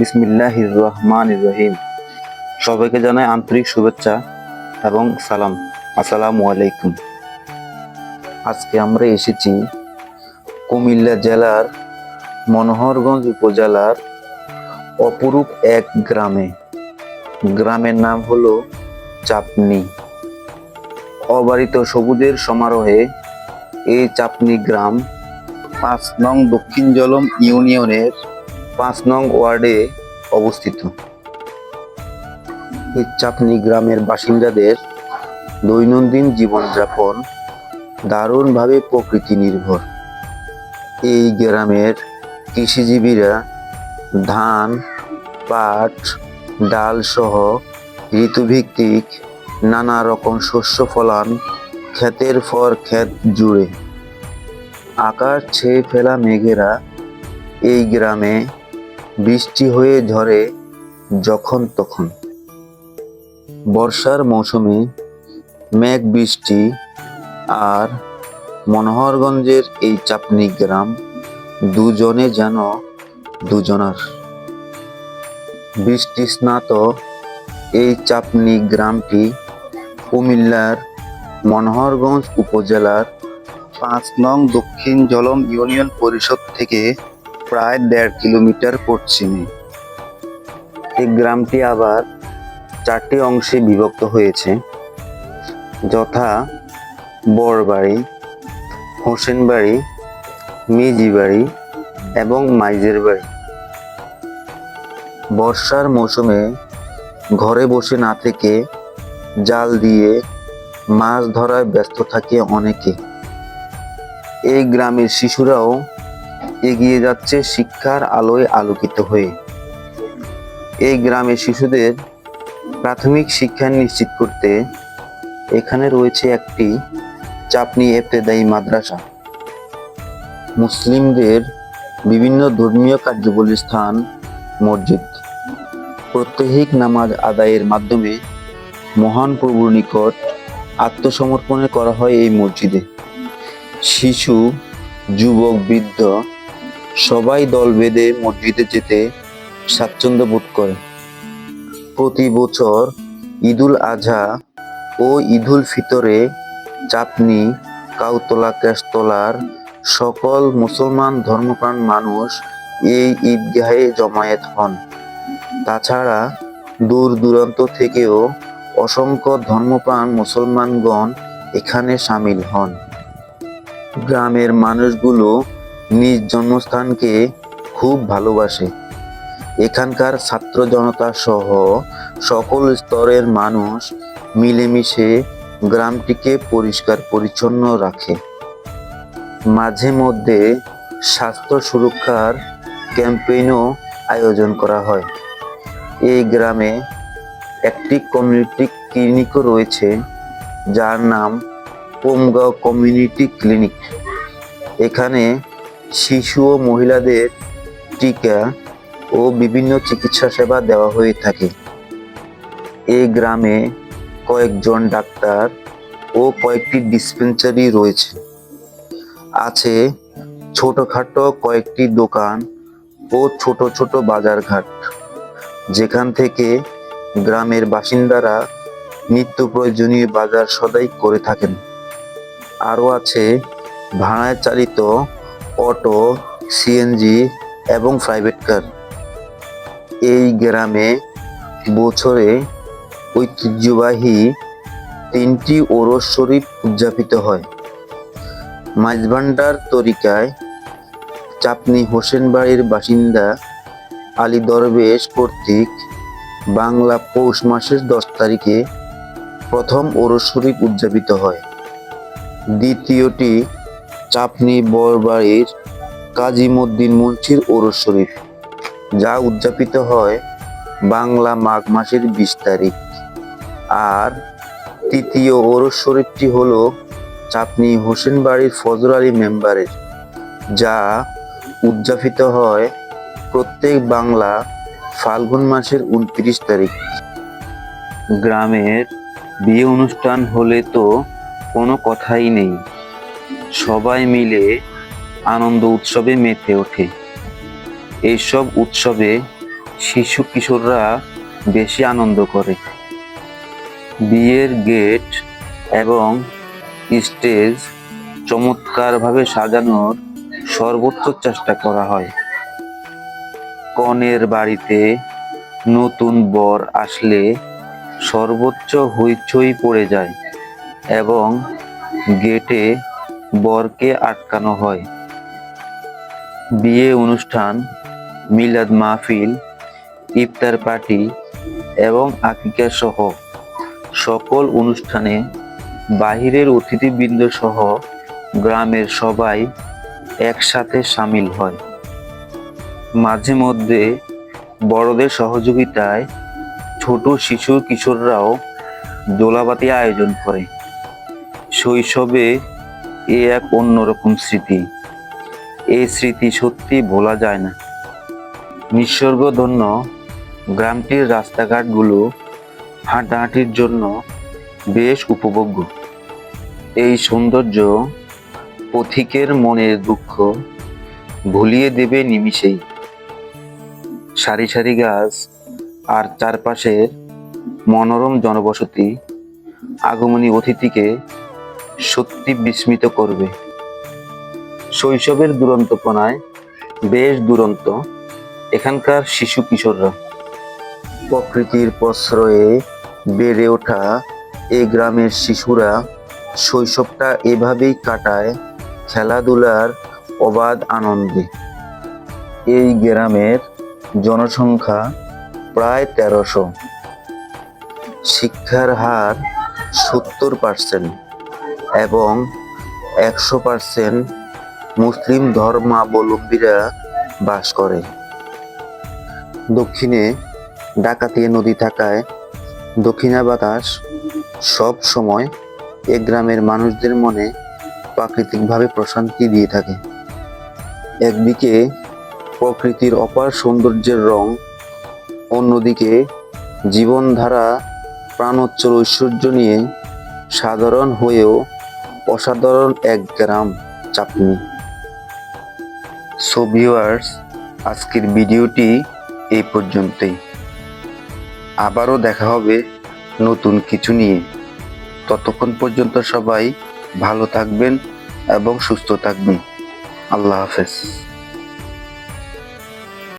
বিসমিল্লাহ রহমান রহিম সবাইকে জানাই আন্তরিক শুভেচ্ছা এবং সালাম। আসসালামু আলাইকুম। আজকে আমরা এসেছি কুমিল্লা জেলার মনোহরগঞ্জ উপজেলার অপরূপ এক গ্রামে। গ্রামের নাম হলো চাপনি। অবারিত সবুজের সমারোহে এই চাপনি গ্রাম পাঁচ নং দক্ষিণ জলম ইউনিয়নের পাঁচ নং ওয়ার্ডে অবস্থিত। এই চাপনি গ্রামের বাসিন্দাদের দৈনন্দিন জীবনযাপন দারুণভাবে প্রকৃতি নির্ভর এই গ্রামের কৃষিজীবীরা ধান, পাট, ডাল সহ ঋতুভিত্তিক নানা রকম শস্য ফলান ক্ষেতের পর ক্ষেত জুড়ে। আকাশ ছেয়ে ফেলা মেঘেরা এই গ্রামে বৃষ্টি হয়ে ঝরে যখন তখন। বর্ষার মৌসুমে মেঘ বৃষ্টি আর মনোহরগঞ্জের এই চাপনি গ্রাম দুজনে যেন দুজনার। বৃষ্টি স্নাত এই চাপনি গ্রামটি কুমিল্লার মনোহরগঞ্জ উপজেলার পাঁচ নং দক্ষিণ জলম ইউনিয়ন পরিষদ থেকে প্রায় দেড় কিলোমিটার পশ্চিমে। এই গ্রামটি আবার চারটি অংশে বিভক্ত হয়েছে, যথা বড়বাড়ি হোসেনবাড়ি, মিজিবাড়ি এবং মাইজের বাড়ি বর্ষার মৌসুমে ঘরে বসে না থেকে জাল দিয়ে মাছ ধরায় ব্যস্ত থাকে অনেকে। এই গ্রামের শিশুরাও এগিয়ে যাচ্ছে শিক্ষার আলোয় আলোকিত হয়ে। এই গ্রামের শিশুদের প্রাথমিক শিক্ষা নিশ্চিত করতে এখানে রয়েছে একটি চাপনি এফতেদায়ী মাদ্রাসা। মুসলিমদের বিভিন্ন ধর্মীয় কার্যবলীর স্থান, মসজিদ প্রত্যহিক নামাজ আদায়ের মাধ্যমে মহান প্রভুর নিকট আত্মসমর্পণে করা হয় এই মসজিদে। শিশু, যুবক, বৃদ্ধ সবাই দল বেঁধে মসজিদে যেতে স্বাচ্ছন্দ্য বোধ করে। প্রতি বছর ঈদুল আজহা ও ঈদুল ফিতরে চাপনি কাউতলা ক্যাশতলার সকল মুসলমান ধর্মপ্রাণ মানুষ এই ঈদগাহে জমায়েত হন। তাছাড়া দূর দূরান্ত থেকেও অসংখ্য ধর্মপ্রাণ মুসলমানগণ এখানে সামিল হন। গ্রামের মানুষগুলো নিজ জন্মস্থানকে খুব ভালোবাসে। এখানকার ছাত্র জনতা সহ সকল স্তরের মানুষ মিলেমিশে গ্রামটিকে পরিষ্কার পরিচ্ছন্ন রাখে। মাঝে মধ্যে স্বাস্থ্য সুরক্ষার ক্যাম্পেইনও আয়োজন করা হয়। এই গ্রামে একটি কমিউনিটি ক্লিনিকও রয়েছে, যার নাম পোমগাঁও কমিউনিটি ক্লিনিক। এখানে শিশু ও মহিলাদের টিকা ও বিভিন্ন চিকিৎসা সেবা দেওয়া হয়ে থাকে। এই গ্রামে কয়েকজন ডাক্তার ও কয়েকটি ডিসপেন্সারি রয়েছে। আছে ছোটখাটো কয়েকটি দোকান ও ছোট ছোট বাজারঘাট। যেখান থেকে গ্রামের বাসিন্দারা নিত্য প্রয়োজনীয় বাজার সদাই করে থাকেন। আরও আছে ভাড়ায় চালিত অটো সিএনজি এবং প্রাইভেট কার এই গ্রামে বছরে ঐতিহ্যবাহী তিনটি ওরস শরীফ উদযাপিত হয়। মাঝভান্ডার তরিকায় চাপনি হোসেন বাড়ির বাসিন্দা আলী দরবেশ কর্তৃক বাংলা পৌষ মাসের দশ তারিখে প্রথম ওরস শরীফ উদযাপিত হয়। দ্বিতীয়টি চাপনি বরবাড়ির কাজীমুদ্দিন মুন্সির ওরস শরীফ, যা উদযাপিত হয় বাংলা মাঘ মাসের বিশ তারিখ। আর তৃতীয় ওরস শরীফটি হল চাপনি হোসেন বাড়ির ফজর আলী মেম্বারের, যা উদযাপিত হয় প্রত্যেক বাংলা ফাল্গুন মাসের উনত্রিশ তারিখ। গ্রামের বিয়ে অনুষ্ঠান হলে তো কোনো কথাই নেই। সবাই মিলে আনন্দ উৎসবে মেতে ওঠে। এইসব উৎসবে শিশু কিশোররা বেশি আনন্দ করে। বিয়ের গেট এবং স্টেজ চমৎকারভাবে সাজানোর সর্বোচ্চ চেষ্টা করা হয়। কনের বাড়িতে নতুন বর আসলে সর্বোচ্চ হইচই পড়ে যায় এবং গেটে বরকে আটকানো হয়। বিয়ে অনুষ্ঠান, মিলাদ মাহফিল, ইফতার পার্টি এবং আকিকা সহ সকল অনুষ্ঠানে বাহিরের অতিথিবৃন্দ সহ গ্রামের সবাই একসাথে সামিল হয়। মাঝে মধ্যে বড়দের সহযোগিতায় ছোট শিশু কিশোররাও দোলাবাতি আয়োজন করে। শৈশবে এ এক অন্যরকম স্মৃতি। এই স্মৃতি সত্যি ভোলা যায় না। নিসর্গধন্য গ্রামটির রাস্তাঘাটগুলো হাঁটাহাঁটির জন্য বেশ উপভোগ্য। এই সৌন্দর্য পথিকের মনের দুঃখ ভুলিয়ে দেবে নিমিষেই। সারি সারি গাছ আর চারপাশের মনোরম জনবসতি আগমনী অতিথিকে সত্যি বিস্মিত করবে। শৈশবের দুরন্তপনায় বেশ দুরন্ত এখানকার শিশু কিশোররা। প্রকৃতির প্রশ্রয়ে বেড়ে ওঠা এই গ্রামের শিশুরা শৈশবটা এভাবেই কাটায় খেলাধুলার অবাধ আনন্দে। এই গ্রামের জনসংখ্যা প্রায় তেরোশো। শিক্ষার হার সত্তর পার্সেন্ট। এবং একশো পার্সেন্ট মুসলিম ধর্মাবলম্বীরা বাস করে। দক্ষিণে ডাকাতিয়া নদী থাকায় দক্ষিণা বাতাস সব সময় এ গ্রামের মানুষদের মনে প্রাকৃতিকভাবে প্রশান্তি দিয়ে থাকে। একদিকে প্রকৃতির অপার সৌন্দর্যের রং, অন্যদিকে জীবনধারা প্রাণোচ্চর ঐশ্বর্য নিয়ে সাধারণ হয়েও অসাধারণ এক গ্রাম চাপনি সো ভিউয়ার্স আজকের ভিডিওটি এই পর্যন্তই। আবারও দেখা হবে নতুন কিছু নিয়ে। ততক্ষণ পর্যন্ত সবাই ভালো থাকবেন এবং সুস্থ থাকবেন। আল্লাহ হাফেজ।